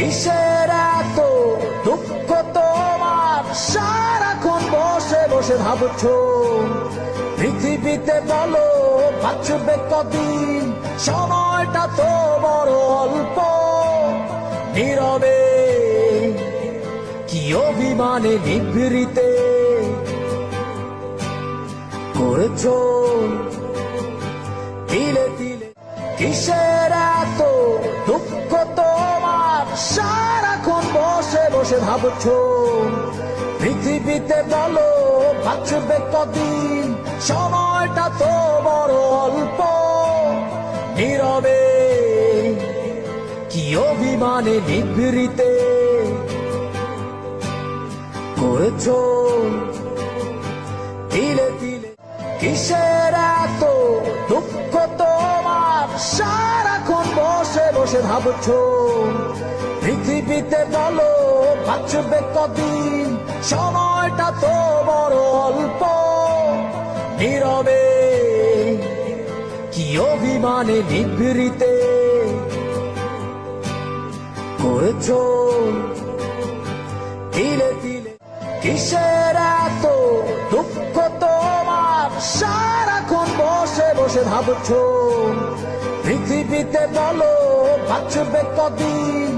কিসের এত দুঃখ তোমার? সারাক্ষণ বসে বসে ভাবছ। পৃথিবীতে বলো, বাঁচবে কদিন? সময়টা তো বড় অল্প। নীরবে কি অভিমানে নিভৃতে করেছ? তিলে তিলে কিসের এত বসে ভাবছ? পৃথিবীতে বলো বাঁচবে কদিন, সময়টা তো বড় অল্প। নীরবে, কি অভিমানে নিভৃতে করেছ? তিলে তিলে, কিসের এত দুঃখ তোমার? সারাক্ষণ বসে বসে ভাবছ, পৃথিবীতে বলো বাঁচবে কদিন, সময়টা তো বড় অল্প। নীরবে, কি অভিমানে নিভৃতে করেছ? তিলে তিলে, কিসের এত দুঃখ তোমার? সারাক্ষণ বসে বসে ভাবছ, পৃথিবীতে বলো, বাঁচবে কদিন?